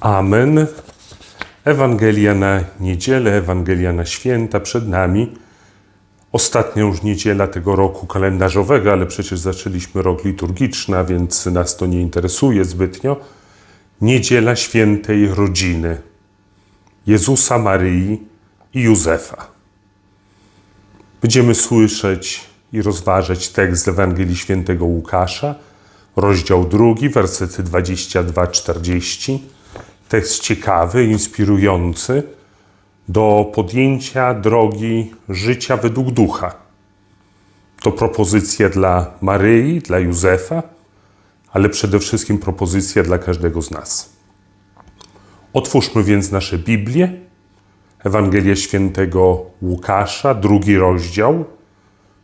Amen. Ewangelia na niedzielę, Ewangelia na święta przed nami. Ostatnia już niedziela tego roku kalendarzowego, ale przecież zaczęliśmy rok liturgiczny, a więc nas to nie interesuje zbytnio. Niedziela świętej rodziny Jezusa, Maryi i Józefa. Będziemy słyszeć i rozważać tekst z Ewangelii Świętego Łukasza, rozdział drugi, wersety 22-40. Tekst ciekawy, inspirujący do podjęcia drogi życia według ducha. To propozycja dla Maryi, dla Józefa, ale przede wszystkim propozycja dla każdego z nas. Otwórzmy więc nasze Biblię, Ewangelia Świętego Łukasza, drugi rozdział.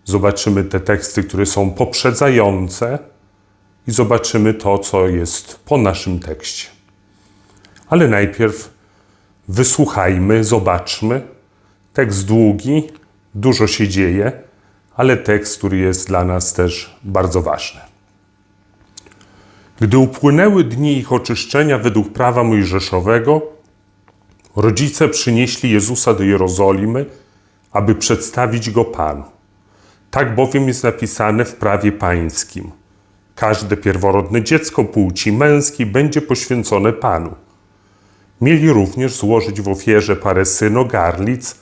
Zobaczymy te teksty, które są poprzedzające i zobaczymy to, co jest po naszym tekście. Ale najpierw wysłuchajmy, zobaczmy. Tekst długi, dużo się dzieje, ale tekst, który jest dla nas też bardzo ważny. Gdy upłynęły dni ich oczyszczenia według prawa mojżeszowego, rodzice przynieśli Jezusa do Jerozolimy, aby przedstawić go Panu. Tak bowiem jest napisane w prawie pańskim. Każde pierworodne dziecko płci męskiej będzie poświęcone Panu. Mieli również złożyć w ofierze parę synogarlic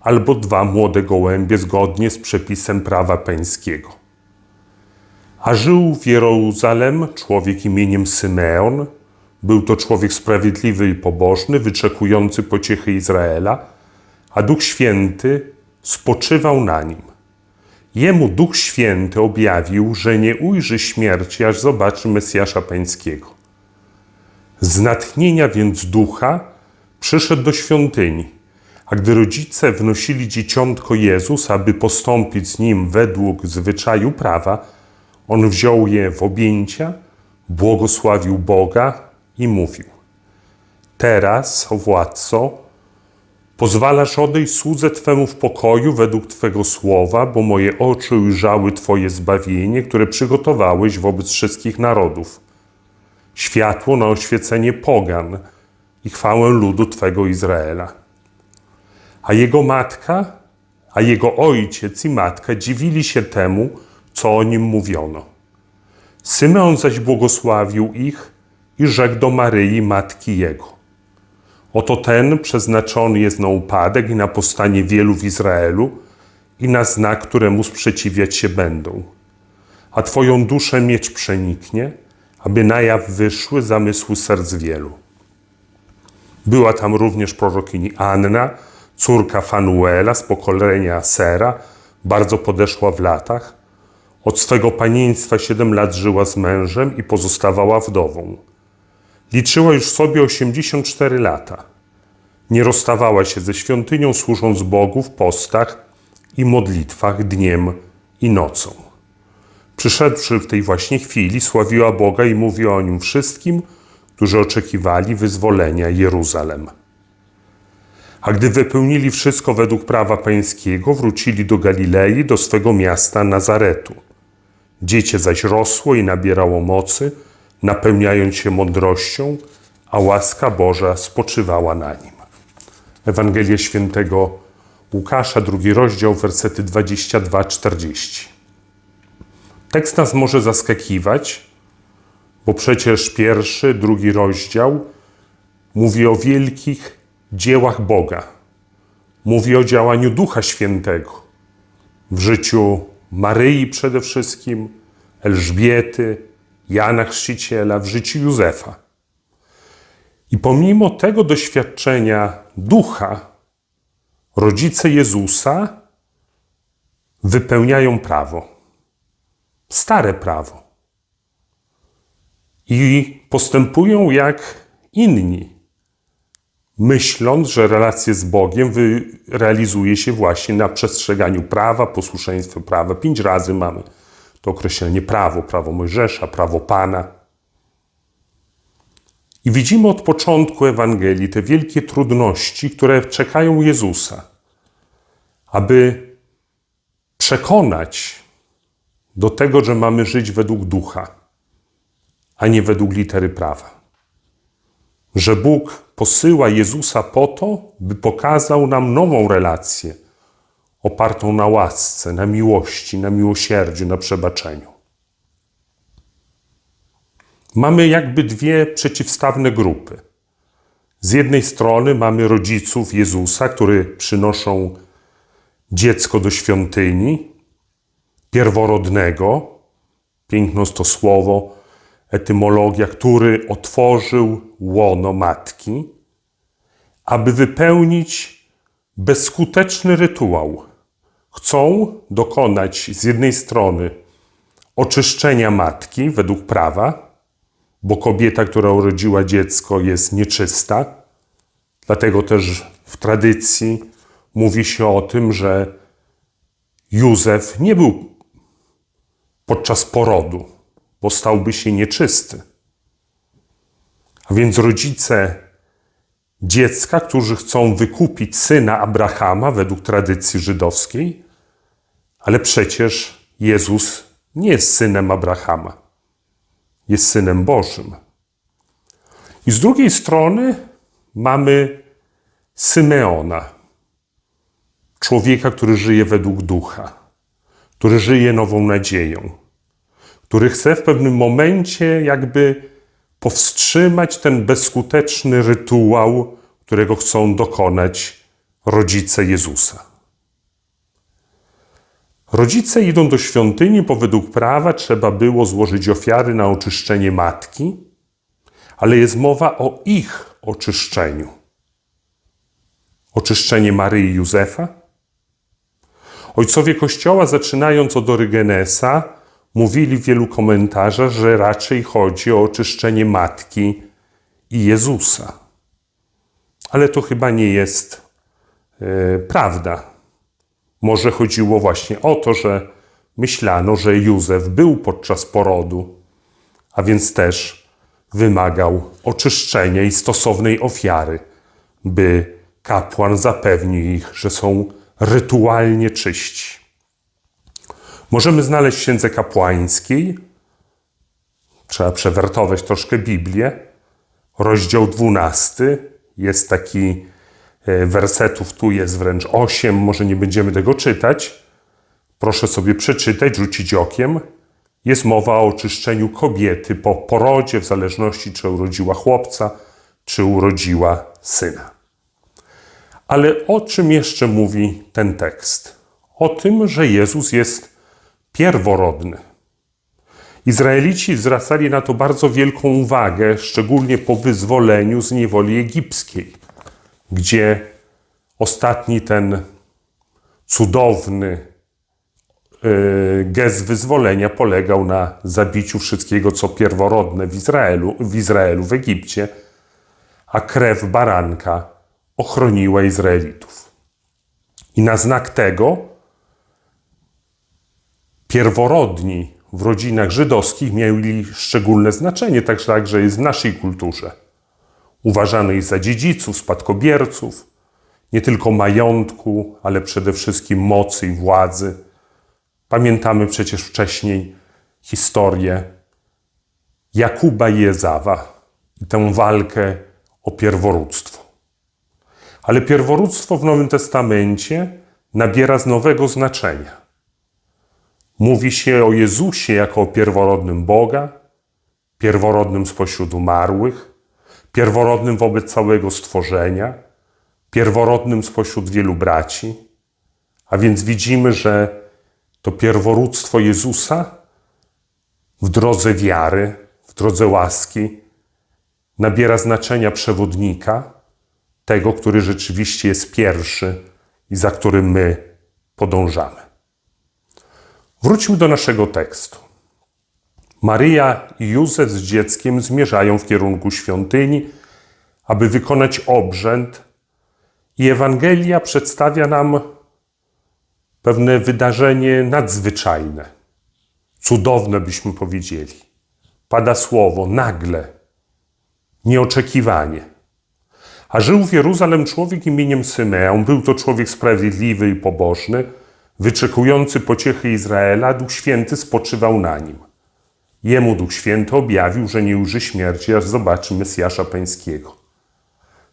albo dwa młode gołębie zgodnie z przepisem prawa pańskiego. A żył w Jeruzalem człowiek imieniem Symeon. Był to człowiek sprawiedliwy i pobożny, wyczekujący pociechy Izraela, a Duch Święty spoczywał na nim. Jemu Duch Święty objawił, że nie ujrzy śmierci, aż zobaczy Mesjasza Pańskiego. Z natchnienia więc ducha przyszedł do świątyni, a gdy rodzice wnosili dzieciątko Jezus, aby postąpić z nim według zwyczaju prawa, on wziął je w objęcia, błogosławił Boga i mówił: Teraz, o władco, pozwalasz odejść słudze Twemu w pokoju według Twego słowa, bo moje oczy ujrzały Twoje zbawienie, które przygotowałeś wobec wszystkich narodów. Światło na oświecenie pogan i chwałę ludu Twego Izraela. A jego matka, a jego ojciec i matka dziwili się temu, co o nim mówiono. Symeon zaś błogosławił ich i rzekł do Maryi, matki jego. Oto ten przeznaczony jest na upadek i na powstanie wielu w Izraelu i na znak, któremu sprzeciwiać się będą. A Twoją duszę miecz przeniknie, aby na jaw wyszły zamysły serc wielu. Była tam również prorokini Anna, córka Fanuela z pokolenia Asera, bardzo podeszła w latach. Od swego panieństwa siedem lat żyła z mężem i pozostawała wdową. Liczyła już sobie 84 lata. Nie rozstawała się ze świątynią, służąc Bogu w postach i modlitwach dniem i nocą. Przyszedłszy w tej właśnie chwili, sławiła Boga i mówiła o nim wszystkim, którzy oczekiwali wyzwolenia Jeruzalem. A gdy wypełnili wszystko według prawa pańskiego, wrócili do Galilei, do swego miasta Nazaretu. Dziecię zaś rosło i nabierało mocy, napełniając się mądrością, a łaska Boża spoczywała na nim. Ewangelia Świętego Łukasza, drugi rozdział, wersety 22-40. Tekst nas może zaskakiwać, bo przecież pierwszy, drugi rozdział mówi o wielkich dziełach Boga. Mówi o działaniu Ducha Świętego w życiu Maryi przede wszystkim, Elżbiety, Jana Chrzciciela, w życiu Józefa. I pomimo tego doświadczenia ducha, rodzice Jezusa wypełniają prawo, stare prawo. I postępują jak inni, myśląc, że relacje z Bogiem realizuje się właśnie na przestrzeganiu prawa, posłuszeństwo prawa. Pięć razy mamy to określenie prawo, prawo Mojżesza, prawo Pana. I widzimy od początku Ewangelii te wielkie trudności, które czekają Jezusa, aby przekonać do tego, że mamy żyć według ducha, a nie według litery prawa. że Bóg posyła Jezusa po to, by pokazał nam nową relację, opartą na łasce, na miłości, na miłosierdziu, na przebaczeniu. Mamy jakby dwie przeciwstawne grupy. Z jednej strony mamy rodziców Jezusa, którzy przynoszą dziecko do świątyni, pierworodnego, piękno to słowo, etymologia, który otworzył łono matki, aby wypełnić bezskuteczny rytuał. Chcą dokonać z jednej strony oczyszczenia matki według prawa, bo kobieta, która urodziła dziecko, jest nieczysta. Dlatego też w tradycji mówi się o tym, że Józef nie był podczas porodu, bo stałby się nieczysty. A więc rodzice dziecka, którzy chcą wykupić syna Abrahama według tradycji żydowskiej, ale przecież Jezus nie jest synem Abrahama, jest synem Bożym. I z drugiej strony mamy Symeona, człowieka, który żyje według ducha, który żyje nową nadzieją, który chce w pewnym momencie jakby powstrzymać ten bezskuteczny rytuał, którego chcą dokonać rodzice Jezusa. Rodzice idą do świątyni, bo według prawa trzeba było złożyć ofiary na oczyszczenie matki, ale jest mowa o ich oczyszczeniu. Oczyszczenie Maryi i Józefa. Ojcowie Kościoła, zaczynając od Orygenesa, mówili w wielu komentarzach, że raczej chodzi o oczyszczenie matki i Jezusa. Ale to chyba nie jest e, prawda. Może chodziło właśnie o to, że myślano, że Józef był podczas porodu, a więc też wymagał oczyszczenia i stosownej ofiary, by kapłan zapewnił ich, że są rytualnie czyści. Możemy znaleźć księdze kapłańskiej, trzeba przewertować troszkę Biblię, rozdział 12, jest taki e, wersetów, tu jest wręcz 8, może nie będziemy tego czytać. Proszę sobie przeczytać, rzucić okiem. Jest mowa o oczyszczeniu kobiety po porodzie, w zależności czy urodziła chłopca, czy urodziła syna. Ale o czym jeszcze mówi ten tekst? O tym, że Jezus jest pierworodny. Izraelici zwracali na to bardzo wielką uwagę, szczególnie po wyzwoleniu z niewoli egipskiej, gdzie ostatni ten cudowny y, gest wyzwolenia polegał na zabiciu wszystkiego, co pierworodne w Izraelu, w Izraelu, w Egipcie, a krew baranka ochroniła Izraelitów. I na znak tego pierworodni w rodzinach żydowskich mieli szczególne znaczenie, także, jest w naszej kulturze. Uważano ich za dziedziców, spadkobierców, nie tylko majątku, ale przede wszystkim mocy i władzy. Pamiętamy przecież wcześniej historię Jakuba i Ezawa i tę walkę o pierworództwo. Ale pierworództwo w Nowym Testamencie nabiera z nowego znaczenia. Mówi się o Jezusie jako o pierworodnym Boga, pierworodnym spośród umarłych, pierworodnym wobec całego stworzenia, pierworodnym spośród wielu braci. A więc widzimy, że to pierworództwo Jezusa w drodze wiary, w drodze łaski nabiera znaczenia przewodnika, tego, który rzeczywiście jest pierwszy i za którym my podążamy. Wróćmy do naszego tekstu. Maryja i Józef z dzieckiem zmierzają w kierunku świątyni, aby wykonać obrzęd, i Ewangelia przedstawia nam pewne wydarzenie nadzwyczajne, cudowne byśmy powiedzieli. Pada słowo nagle, nieoczekiwanie. A żył w Jeruzalem człowiek imieniem Symeon. Był to człowiek sprawiedliwy i pobożny, wyczekujący pociechy Izraela. Duch Święty spoczywał na nim. Jemu Duch Święty objawił, że nie uży śmierci, aż zobaczy Mesjasza Pańskiego.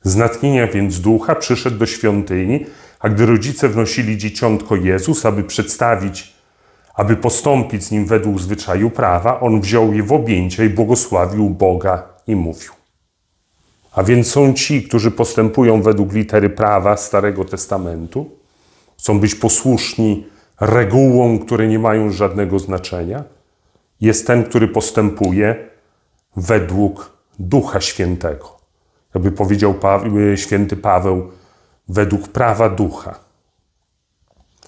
Z natchnienia więc ducha przyszedł do świątyni, a gdy rodzice wnosili dzieciątko Jezus, aby przedstawić, aby postąpić z nim według zwyczaju prawa, on wziął je w objęcia i błogosławił Boga i mówił. A więc są ci, którzy postępują według litery prawa Starego Testamentu, chcą być posłuszni regułom, które nie mają żadnego znaczenia. Jest ten, który postępuje według Ducha Świętego. Jakby powiedział pa święty Paweł, według prawa Ducha.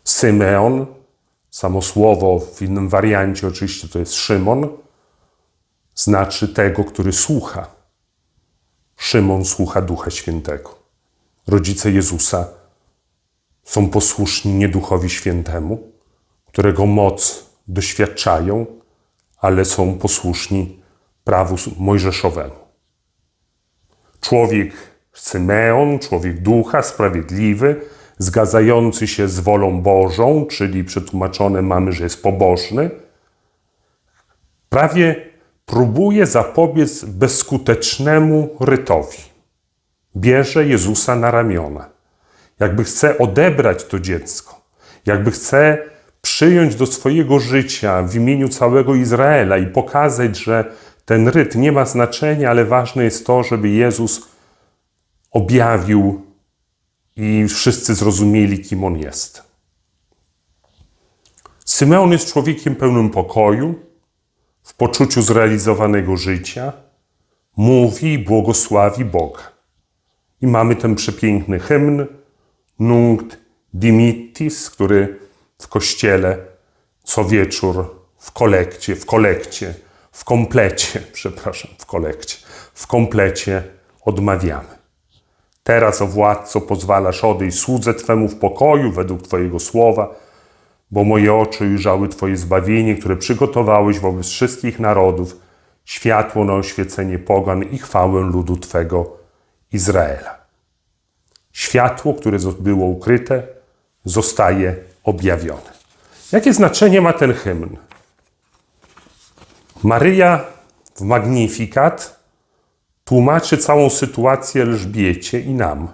Symeon, samo słowo w innym wariancie oczywiście to jest Szymon, znaczy tego, który słucha. Szymon słucha Ducha Świętego. Rodzice Jezusa są posłuszni nie Duchowi Świętemu, którego moc doświadczają, ale są posłuszni prawu mojżeszowemu. Człowiek Symeon, człowiek ducha, sprawiedliwy, zgadzający się z wolą Bożą, czyli przetłumaczone mamy, że jest pobożny, prawie próbuje zapobiec bezskutecznemu rytowi. Bierze Jezusa na ramiona. Jakby chce odebrać to dziecko, jakby chce przyjąć do swojego życia w imieniu całego Izraela i pokazać, że ten ryt nie ma znaczenia, ale ważne jest to, żeby Jezus objawił i wszyscy zrozumieli, kim on jest. Symeon jest człowiekiem pełnym pokoju, w poczuciu zrealizowanego życia, mówi i błogosławi Boga. I mamy ten przepiękny hymn Nunc Dimittis, który w kościele co wieczór w kolekcie, w kolekcie, w komplecie, przepraszam, w kolekcie, w komplecie odmawiamy. Teraz, o władco, pozwalasz odejść słudze Twemu w pokoju według Twojego słowa, bo moje oczy ujrzały Twoje zbawienie, które przygotowałeś wobec wszystkich narodów, światło na oświecenie pogan i chwałę ludu Twego Izraela. Światło, które było ukryte, zostaje objawione. Jakie znaczenie ma ten hymn? Maryja w Magnifikat tłumaczy całą sytuację Elżbiecie i nam.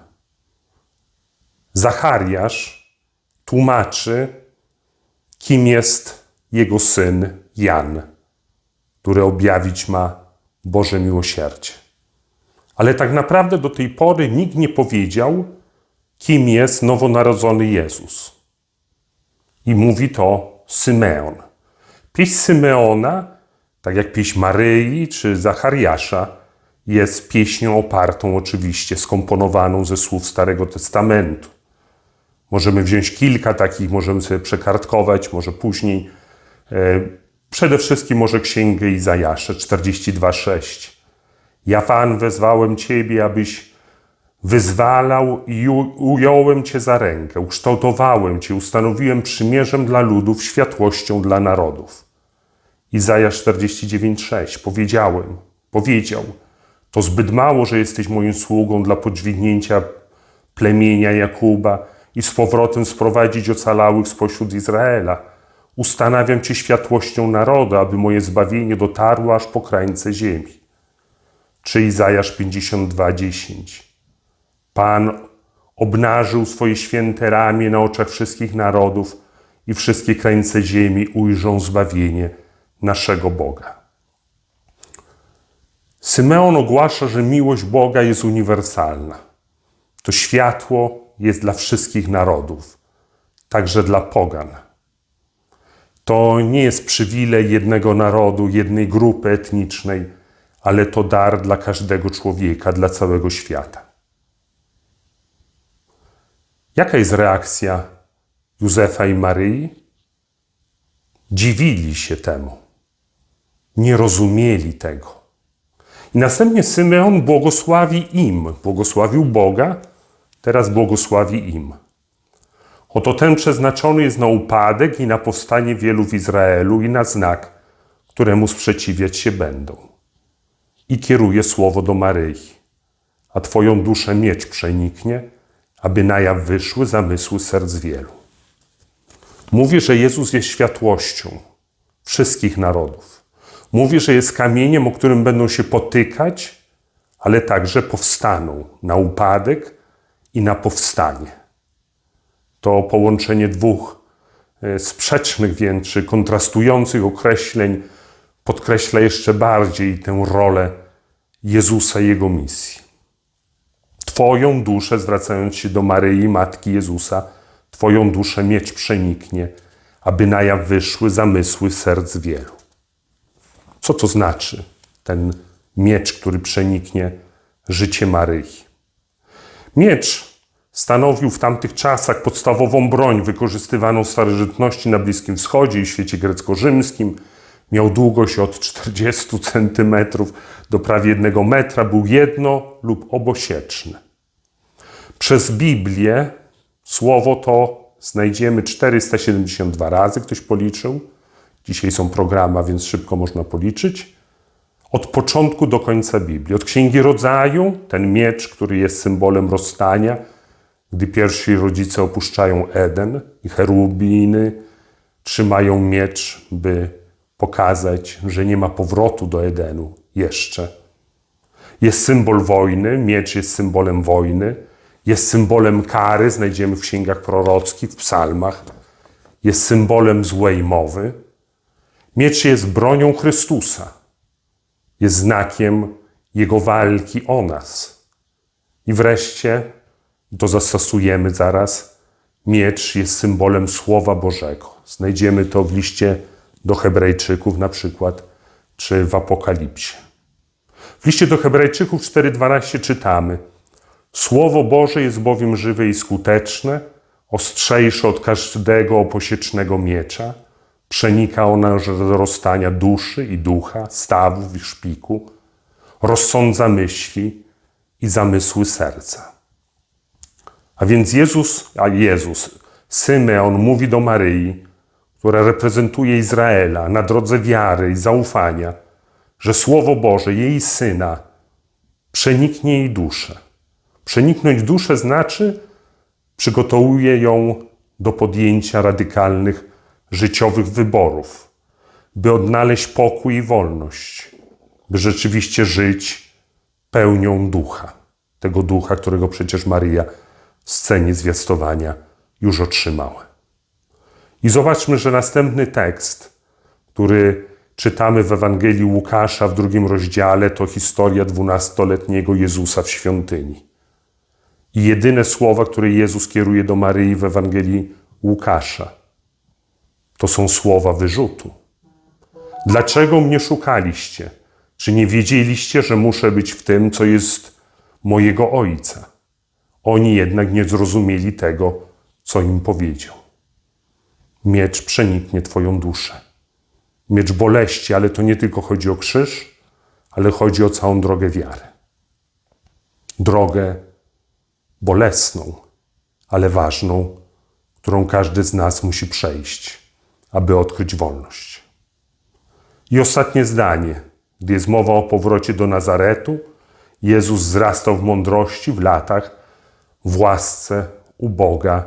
Zachariasz tłumaczy, kim jest jego syn Jan, który objawić ma Boże miłosierdzie. Ale tak naprawdę do tej pory nikt nie powiedział, kim jest nowonarodzony Jezus. I mówi to Symeon. Pieśń Symeona, tak jak pieśń Maryi czy Zachariasza, jest pieśnią opartą oczywiście, skomponowaną ze słów Starego Testamentu. Możemy wziąć kilka takich, możemy sobie przekartkować, może później. E, przede wszystkim może Księgę Izajasze 42,6. Ja, Pan, wezwałem Ciebie, abyś wyzwalał i ująłem Cię za rękę, ukształtowałem Cię, ustanowiłem przymierzem dla ludów, światłością dla narodów. Izajasz 49,6. Powiedziałem, powiedział, to zbyt mało, że jesteś moim sługą dla podźwignięcia plemienia Jakuba i z powrotem sprowadzić ocalałych spośród Izraela. Ustanawiam Cię światłością narodu, aby moje zbawienie dotarło aż po krańce ziemi. Czy Izajasz 52:10. Pan obnażył swoje święte ramię na oczach wszystkich narodów i wszystkie krańce ziemi ujrzą zbawienie naszego Boga. Symeon ogłasza, że miłość Boga jest uniwersalna. To światło jest dla wszystkich narodów, także dla pogan. To nie jest przywilej jednego narodu, jednej grupy etnicznej, ale to dar dla każdego człowieka, dla całego świata. Jaka jest reakcja Józefa i Maryi? Dziwili się temu, nie rozumieli tego. I następnie Symeon błogosławi im, błogosławił Boga, teraz błogosławi im. Oto ten przeznaczony jest na upadek i na powstanie wielu w Izraelu i na znak, któremu sprzeciwiać się będą. I kieruje słowo do Maryi, a Twoją duszę miecz przeniknie, aby na jaw wyszły zamysły serc wielu. Mówi, że Jezus jest światłością wszystkich narodów. Mówi, że jest kamieniem, o którym będą się potykać, ale także powstaną na upadek i na powstanie. To połączenie dwóch e, sprzecznych więc, czy kontrastujących określeń podkreśla jeszcze bardziej tę rolę Jezusa i Jego misji. Twoją duszę, zwracając się do Maryi, Matki Jezusa, Twoją duszę miecz przeniknie, aby na jaw wyszły zamysły serc wielu. Co to znaczy ten miecz, który przeniknie życie Maryi? Miecz stanowił w tamtych czasach podstawową broń wykorzystywaną w starożytności na Bliskim Wschodzie i świecie grecko-rzymskim. Miał długość od 40 cm do prawie 1 metra, był jedno lub obosieczny. Przez Biblię słowo to znajdziemy 472 razy, ktoś policzył. Dzisiaj są programy, więc szybko można policzyć. Od początku do końca Biblii. Od Księgi Rodzaju, ten miecz, który jest symbolem rozstania, gdy pierwsi rodzice opuszczają Eden i cherubiny trzymają miecz, by pokazać, że nie ma powrotu do Edenu jeszcze. Jest symbol wojny, miecz jest symbolem wojny, jest symbolem kary, znajdziemy w księgach prorockich, w psalmach, jest symbolem złej mowy. Miecz jest bronią Chrystusa, jest znakiem Jego walki o nas. I wreszcie, to zastosujemy zaraz, miecz jest symbolem Słowa Bożego. Znajdziemy to w liście do Hebrajczyków na przykład, czy w Apokalipsie. W liście do Hebrajczyków 4:12 czytamy: Słowo Boże jest bowiem żywe i skuteczne, ostrzejsze od każdego oposiecznego miecza, przenika ono do rozstania duszy i ducha, stawów i szpiku, rozsądza myśli i zamysły serca. A więc Jezus, a Jezus, Symeon mówi do Maryi, która reprezentuje Izraela na drodze wiary i zaufania, że Słowo Boże, jej Syna, przeniknie jej duszę. Przeniknąć duszę znaczy przygotowuje ją do podjęcia radykalnych życiowych wyborów, by odnaleźć pokój i wolność, by rzeczywiście żyć pełnią ducha, tego ducha, którego przecież Maria w scenie zwiastowania już otrzymała. I zobaczmy, że następny tekst, który czytamy w Ewangelii Łukasza w drugim rozdziale, to historia dwunastoletniego Jezusa w świątyni. I jedyne słowa, które Jezus kieruje do Maryi w Ewangelii Łukasza, to są słowa wyrzutu. Dlaczego mnie szukaliście? Czy nie wiedzieliście, że muszę być w tym, co jest mojego Ojca? Oni jednak nie zrozumieli tego, co im powiedział. Miecz przeniknie Twoją duszę. Miecz boleści, ale to nie tylko chodzi o krzyż, ale chodzi o całą drogę wiary. Drogę bolesną, ale ważną, którą każdy z nas musi przejść, aby odkryć wolność. I ostatnie zdanie, gdy jest mowa o powrocie do Nazaretu, Jezus wzrastał w mądrości, w latach, w łasce u Boga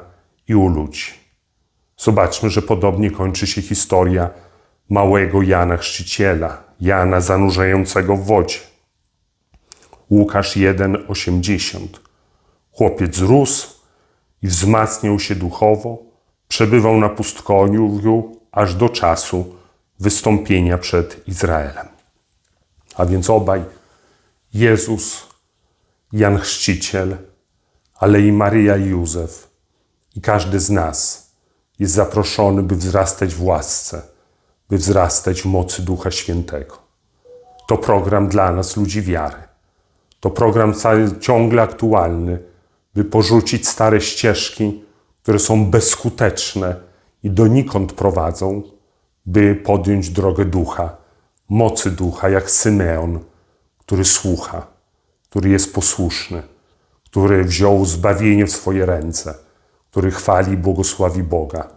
i u ludzi. Zobaczmy, że podobnie kończy się historia małego Jana Chrzciciela, Jana zanurzającego w wodzie. Łukasz 1,80. Chłopiec rósł i wzmacniał się duchowo, przebywał na pustkoniu aż do czasu wystąpienia przed Izraelem. A więc obaj, Jezus, Jan Chrzciciel, ale i Maryja i Józef i każdy z nas jest zaproszony, by wzrastać w łasce, by wzrastać w mocy Ducha Świętego. To program dla nas, ludzi wiary. To program ciągle aktualny, by porzucić stare ścieżki, które są bezskuteczne i donikąd prowadzą, by podjąć drogę ducha, mocy ducha, jak Symeon, który słucha, który jest posłuszny, który wziął zbawienie w swoje ręce, który chwali i błogosławi Boga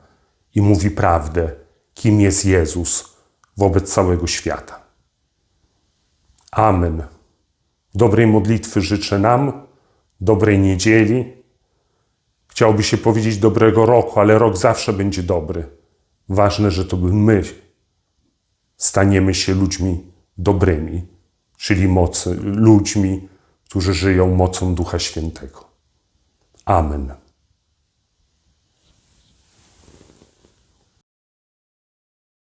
i mówi prawdę, kim jest Jezus wobec całego świata. Amen. Dobrej modlitwy życzę nam dobrej niedzieli. Chciałby się powiedzieć dobrego roku, ale rok zawsze będzie dobry. Ważne, że to my staniemy się ludźmi dobrymi, czyli mocy, ludźmi którzy żyją mocą Ducha Świętego. Amen.